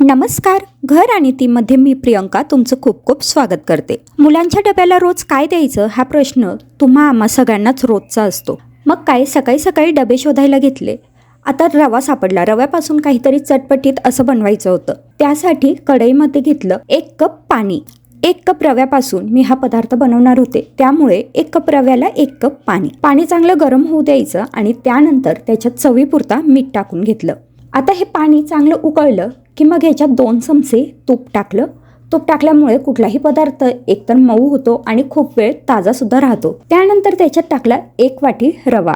नमस्कार घर आणि तीमध्ये मी प्रियंका तुमचं खूप खूप स्वागत करते. मुलांच्या डब्याला रोज काय द्यायचं हा प्रश्न तुम्हा आम्हा सगळ्यांनाच रोजचा असतो. मग काय सकाळी सकाळी डबे शोधायला घेतले? आता रवा सापडला. रव्यापासून काहीतरी चटपटीत असं बनवायचं होतं. त्यासाठी कढईमध्ये घेतलं एक कप पाणी. एक कप रव्यापासून मी हा पदार्थ बनवणार होते. त्यामुळे एक कप रव्याला एक कप पाणी. पाणी चांगलं गरम होऊ द्यायचं आणि त्यानंतर त्याच्यात चवीपुरता मीठ टाकून घेतलं. आता हे पाणी चांगलं उकळलं की मग ह्याच्यात दोन चमचे तूप टाकलं. तूप टाकल्यामुळे कुठलाही पदार्थ एकतर मऊ होतो आणि खूप वेळ ताजासुद्धा राहतो. त्यानंतर त्याच्यात टाकला एक वाटी रवा.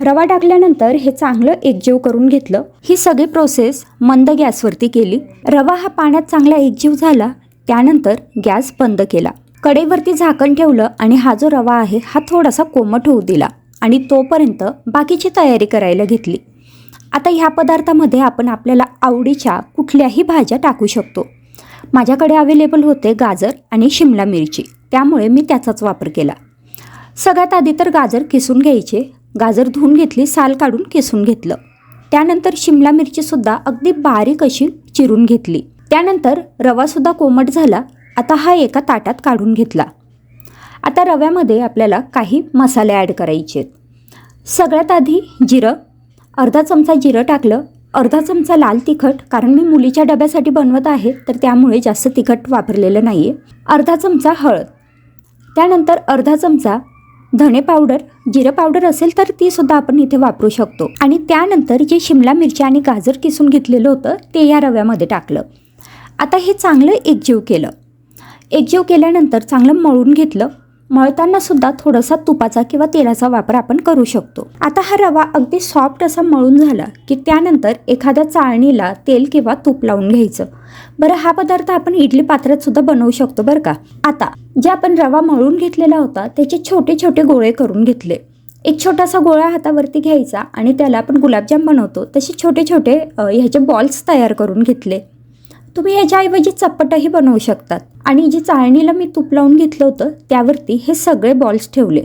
रवा टाकल्यानंतर हे चांगलं एकजीव करून घेतलं. ही सगळी प्रोसेस मंद गॅसवरती केली. रवा हा पाण्यात चांगला एकजीव झाला. त्यानंतर गॅस बंद केला. कडेवरती झाकण ठेवलं आणि हा जो रवा आहे हा थोडासा कोमट होऊ दिला आणि तोपर्यंत बाकीची तयारी करायला घेतली. आता ह्या पदार्थामध्ये आपण आपल्याला आवडीच्या कुठल्याही भाज्या टाकू शकतो. माझ्याकडे अवेलेबल होते गाजर आणि शिमला मिरची. त्यामुळे मी त्याचाच वापर केला. सगळ्यात आधी तर गाजर किसून घ्यायचे. गाजर धुवून घेतली साल काढून किसून घेतलं. त्यानंतर शिमला मिरचीसुद्धा अगदी बारीक अशी चिरून घेतली. त्यानंतर रवासुद्धा कोमट झाला. आता हा एका ताटात काढून घेतला. आता रव्यामध्ये आपल्याला काही मसाले ॲड करायचे आहेत सगळ्यात आधी जिरं अर्धा चमचा जिरं टाकलं. अर्धा चमचा लाल तिखट कारण मी मुलीच्या डब्यासाठी बनवत आहे तर त्यामुळे जास्त तिखट वापरलेलं नाही आहे अर्धा चमचा हळद. त्यानंतर अर्धा चमचा धणे पावडर. जिरं पावडर असेल तर ती सुद्धा आपण इथे वापरू शकतो. आणि त्यानंतर जे शिमला मिरची आणि गाजर किसून घेतलेलं होतं ते या रव्यामध्ये टाकलं. आता हे चांगलं एकजीव केलं. एकजीव केल्यानंतर चांगलं मळून घेतलं. मळताना सुद्धा थोडासा तुपाचा किंवा तेलाचा वापर आपण करू शकतो. आता हा रवा अगदी सॉफ्ट असा मळून झाला की त्यानंतर एखाद्या चाळणीला तेल किंवा तूप लावून घ्यायचं. बरं हा पदार्थ आपण इडली पात्रात सुद्धा बनवू शकतो बरं का? आता जे आपण रवा मळून घेतलेला होता त्याचे छोटे छोटे गोळे करून घेतले. एक छोटासा गोळा हातावरती घ्यायचा आणि त्याला आपण गुलाबजाम बनवतो तसे छोटे छोटे ह्याचे बॉल्स तयार करून घेतले. तुम्ही याच्याऐवजी चपटही बनवू शकतात. आणि जी चाळणीला मी तूप लावून घेतलं होतं त्यावरती हे सगळे बॉल्स ठेवले.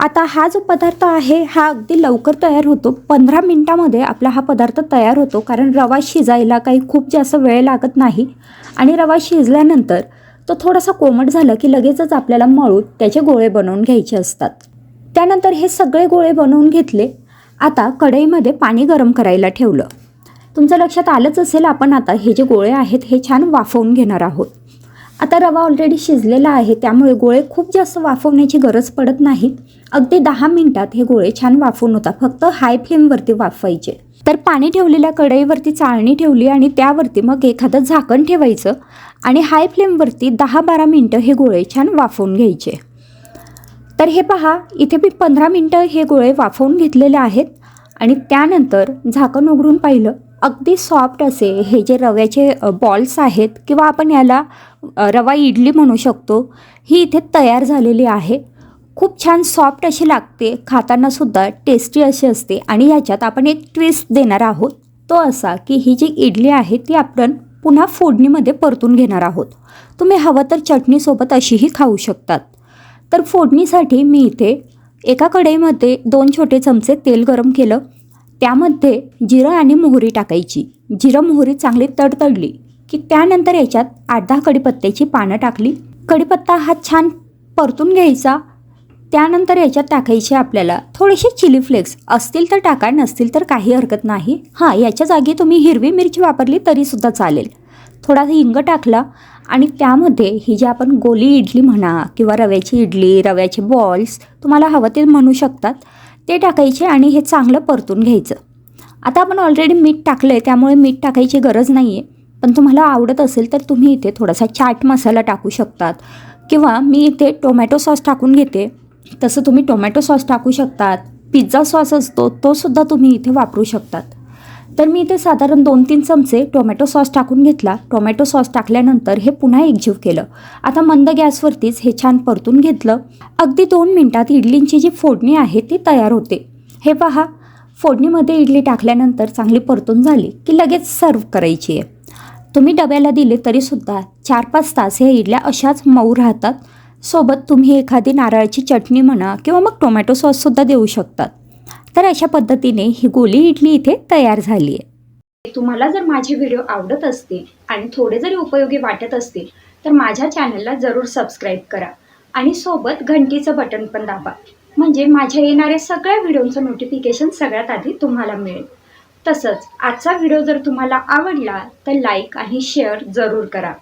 आता हा जो पदार्थ आहे हा अगदी लवकर तयार होतो. पंधरा मिनटामध्ये आपला हा पदार्थ तयार होतो कारण रवा शिजायला काही खूप जास्त वेळ लागत नाही. आणि रवा शिजल्यानंतर तो थोडासा कोमट झाला की लगेचच आपल्याला मळून त्याचे गोळे बनवून घ्यायचे असतात. त्यानंतर हे सगळे गोळे बनवून घेतले. आता कढईमध्ये पाणी गरम करायला ठेवलं. तुमच्या लक्षात आलंच असेल आपण आता हे जे गोळे आहेत हे छान वाफवून घेणार आहोत. आता रवा ऑलरेडी शिजलेला आहे त्यामुळे गोळे खूप जास्त वाफवण्याची गरज पडत नाही. अगदी दहा मिनिटात हे गोळे छान वाफवून होतात फक्त हाय फ्लेमवरती वाफवायचे. तर पाणी ठेवलेल्या कढईवरती चाळणी ठेवली आणि त्यावरती मग एखादं झाकण ठेवायचं आणि हाय फ्लेमवरती दहा बारा मिनटं हे गोळे छान वाफवून घ्यायचे. तर हे पहा इथे मी पंधरा मिनटं हे गोळे वाफवून घेतलेले आहेत आणि त्यानंतर झाकण उघडून पाहिलं. अगदी सॉफ्ट असे हे जे रव्याचे बॉल्स आहेत किंवा आपण याला रवा इडली म्हणू शकतो ही इथे तयार झालेली आहे. खूप छान सॉफ्ट अशी लागते खातानासुद्धा टेस्टी अशी असते आणि याच्यात आपण एक ट्विस्ट देणार आहोत. तो असा की ही जी इडली आहे ती आपण पुन्हा फोडणीमध्ये परतून घेणार आहोत. तुम्ही हवं तर चटणीसोबत अशीही खाऊ शकतात. तर फोडणीसाठी मी इथे एका कढईमध्ये दोन छोटे चमचे तेल गरम केलं. त्यामध्ये जिरं आणि मोहरी टाकायची. जिरं मोहरी चांगली तडतडली की त्यानंतर याच्यात आठ दहा कढीपत्त्याची पानं टाकली. कढीपत्ता हा छान परतून घ्यायचा. त्यानंतर याच्यात टाकायचे आपल्याला थोडेसे चिली फ्लेक्स. असतील तर टाका नसतील तर काही हरकत नाही. हां याच्या जागी तुम्ही हिरवी मिरची वापरली तरीसुद्धा चालेल. थोडासा हिंग टाकला आणि त्यामध्ये ही जी आपण गोली इडली म्हणा किंवा रव्याची इडली रव्याचे बॉल्स तुम्हाला हवं ते म्हणू शकतात. ते टाकायचे आणि हे चांगलं परतून घ्यायचं. आता आपण ऑलरेडी मीठ टाकलं आहे त्यामुळे मीठ टाकायची गरज नाही आहे पण तुम्हाला आवडत असेल तर तुम्ही इथे थोडासा चाट मसाला टाकू शकतात. किंवा मी इथे टोमॅटो सॉस टाकून घेते. तसं तुम्ही टोमॅटो सॉस टाकू शकतात. पिझ्झा सॉस असतो तो सुद्धा तुम्ही इथे वापरू शकतात. तर मी इथे साधारण दोन तीन चमचे टोमॅटो सॉस टाकून घेतला. टोमॅटो सॉस टाकल्यानंतर हे पुन्हा एकजीव केलं. आता मंद गॅसवरतीच हे छान परतून घेतलं. अगदी दोन मिनटात इडलींची जी फोडणी आहे ती तयार होते. हे पहा फोडणीमध्ये इडली टाकल्यानंतर चांगली परतून झाली की लगेच सर्व करायची आहे. तुम्ही डब्याला दिले तरीसुद्धा चार पाच तास ह्या इडल्या अशाच मऊ राहतात. सोबत तुम्ही एखादी नारळाची चटणी म्हणा किंवा मग टोमॅटो सॉससुद्धा देऊ शकतात. तर अशा पद्धतीने ही गोली इडली इथे तयार झाली आहे तुम्हाला जर माझे व्हिडिओ आवडत असतील आणि थोडे जरी उपयोगी वाटत असतील तर माझ्या चॅनलला जरूर सबस्क्राईब करा आणि सोबत घंटीचं बटन पण दाबा. म्हणजे माझ्या येणाऱ्या सगळ्या व्हिडिओचं नोटिफिकेशन सगळ्यात आधी तुम्हाला मिळेल. तसंच आजचा व्हिडिओ जर तुम्हाला आवडला तर लाईक आणि शेअर जरूर करा.